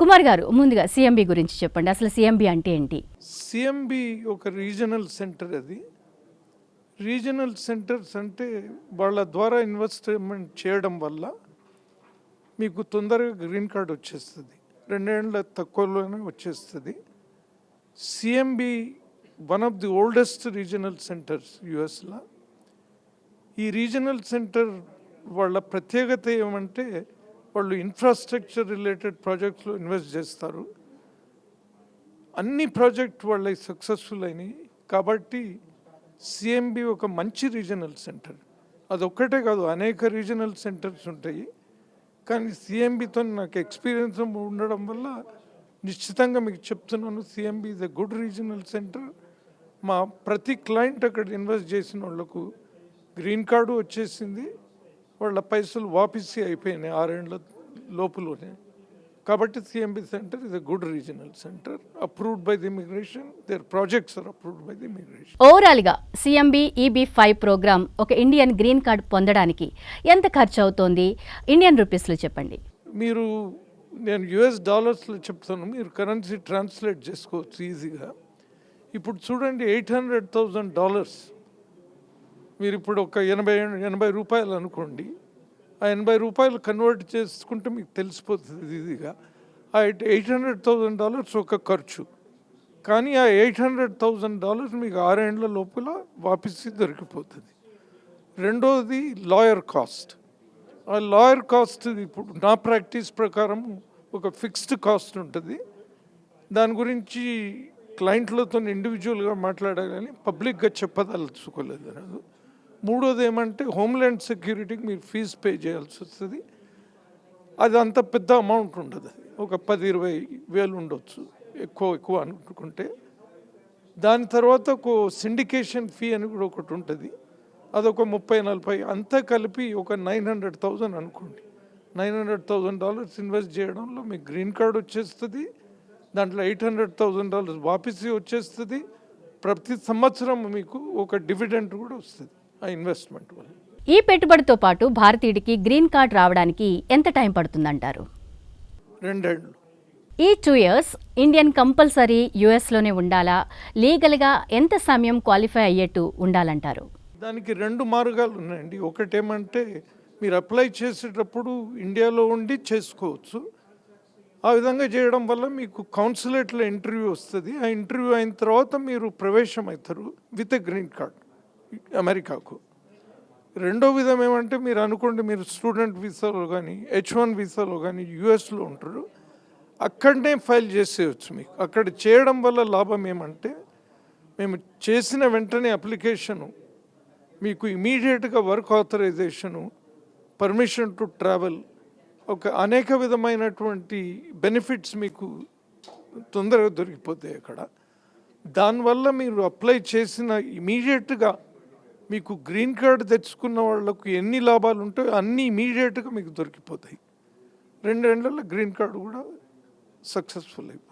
కుమార్ గారు ముందుగా సిఎంబి గురించి చెప్పండి. అసలు సిఎంబి అంటే ఏంటి? సిఎంబి ఒక రీజనల్ సెంటర్ అది. రీజనల్ సెంటర్స్ అంటే వాళ్ళ ద్వారా ఇన్వెస్ట్మెంట్ చేయడం వల్ల మీకు తొందరగా గ్రీన్ కార్డ్ వచ్చేస్తుంది. రెండేళ్ళ తక్కువలోనే వచ్చేస్తుంది. CMB one of the oldest regional centres యుఎస్లో ఈ రీజనల్ సెంటర్ వాళ్ళ ప్రత్యేకత ఏమంటే వాళ్ళు ఇన్ఫ్రాస్ట్రక్చర్ రిలేటెడ్ ప్రాజెక్ట్స్లో ఇన్వెస్ట్ చేస్తారు. అన్ని ప్రాజెక్ట్ వాళ్ళకి సక్సెస్ఫుల్ అయినాయి. కాబట్టి సిఎంబి ఒక మంచి రీజనల్ సెంటర్ అదొక్కటే కాదు అనేక రీజనల్ సెంటర్స్ ఉంటాయి. కానీ సిఎంబితో నాకు ఎక్స్పీరియన్స్ ఉండడం వల్ల నిశ్చితంగా మీకు చెప్తున్నాను CMB is a good regional centre మా ప్రతి క్లయింట్ అక్కడ ఇన్వెస్ట్ చేసిన వాళ్ళకు గ్రీన్ కార్డు వచ్చేసింది. వాళ్ళ పైసలు వాపిసి అయిపోయినాయి ఆరేళ్ళ లోపులోనే. కాబట్టి CMB centre is good regional centre approved by the immigration their projects are approved by the immigration ఓవరాల్గా సిఎంబి ఈబీ ఫైవ్ ప్రోగ్రామ్ ఒక ఇండియన్ గ్రీన్ కార్డ్ పొందడానికి ఎంత ఖర్చు అవుతోంది ఇండియన్ రూపీస్లో చెప్పండి. మీరు నేను యుఎస్ డాలర్స్లో చెప్తాను. మీరు కరెన్సీ ట్రాన్స్లేట్ చేసుకోవచ్చు ఈజీగా ఇప్పుడు చూడండి ఎయిట్ హండ్రెడ్ థౌజండ్ డాలర్స్ మీరు ఇప్పుడు ఒక ఎనభై ఎనభై రూపాయలు అనుకోండి ఆ ఎనభై రూపాయలు కన్వర్ట్ చేసుకుంటే మీకు తెలిసిపోతుంది ఇదిగా. ఆ ఎయిట్ హండ్రెడ్ థౌజండ్ డాలర్స్ ఒక ఖర్చు. కానీ ఆ ఎయిట్ హండ్రెడ్ థౌజండ్ డాలర్స్ మీకు ఆరేండ్ల లోపల వాపిసి దొరికిపోతుంది. రెండోది లాయర్ కాస్ట్. ఆ లాయర్ కాస్ట్ ఇప్పుడు నా ప్రాక్టీస్ ప్రకారం ఒక ఫిక్స్డ్ కాస్ట్ ఉంటుంది. దాని గురించి క్లయింట్లతో ఇండివిజువల్గా మాట్లాడాలని పబ్లిక్గా చెప్పదలుచుకోలేదు నాకు మూడోది ఏమంటే హోమ్ల్యాండ్ సెక్యూరిటీకి మీరు ఫీజు పే చేయాల్సి వస్తుంది. అది అంత పెద్ద అమౌంట్ ఉండదు. అది ఒక పది ఇరవై వేలు ఉండొచ్చు. ఎక్కువ ఎక్కువ అనుకుంటే. దాని తర్వాత ఒక సిండికేషన్ ఫీ అని కూడా ఒకటి ఉంటుంది. అదొక ముప్పై నలభై అంతా కలిపి ఒక నైన్ హండ్రెడ్ థౌజండ్ అనుకోండి. Nine hundred thousand dollars invest చేయడంలో మీకు గ్రీన్ కార్డ్ వచ్చేస్తుంది. దాంట్లో ఎయిట్ హండ్రెడ్ థౌజండ్ డాలర్స్ వాపిసి వచ్చేస్తుంది. ప్రతి సంవత్సరం మీకు ఒక డివిడెంట్ కూడా వస్తుంది. ఆ ఇన్వెస్ట్మెంట్ వల్ల. ఈ పెట్టుబడితో పాటు భారతీయుడికి గ్రీన్ కార్డ్ రావడానికి ఎంత టైం పడుతుందంటారు? రెండేళ్ళు. ఈ టూ ఇయర్స్ ఇండియన్ కంపల్సరీ యుఎస్లోనే ఉండాలా? లీగల్గా ఎంత సమయం క్వాలిఫై అయ్యేట్టు ఉండాలంటారు? దానికి రెండు మార్గాలు ఉన్నాయండి. ఒకటేమంటే మీరు అప్లై చేసేటప్పుడు ఇండియాలో ఉండి చేసుకోవచ్చు. ఆ విధంగా చేయడం వల్ల మీకు కౌన్సిలేట్లో ఇంటర్వ్యూ వస్తుంది. ఆ ఇంటర్వ్యూ అయిన తర్వాత మీరు ప్రవేశం అవుతారు విత్ ఎ గ్రీన్ కార్డ్. అమెరికాకు. రెండో విధం ఏమంటే మీరు అనుకోండి మీరు స్టూడెంట్ వీసాలో కానీ హెచ్ వన్ వీసాలో కానీ యూఎస్లో ఉంటారు. అక్కడనే ఫైల్ చేసేయచ్చు మీకు. అక్కడ చేయడం వల్ల లాభం ఏమంటే మేము చేసిన వెంటనే అప్లికేషను మీకు ఇమీడియట్గా work authorisation permission to travel ఒక అనేక విధమైనటువంటి బెనిఫిట్స్ మీకు తొందరగా దొరికిపోతాయి అక్కడ. దానివల్ల మీరు అప్లై చేసిన ఇమీడియట్గా మీకు గ్రీన్ కార్డ్ తెచ్చుకున్న వాళ్ళకు ఎన్ని లాభాలు ఉంటాయో అన్నీ ఇమీడియట్గా మీకు దొరికిపోతాయి. రెండు రెండేళ్ళలో గ్రీన్ కార్డు కూడా సక్సెస్ఫుల్ అయిపోతుంది.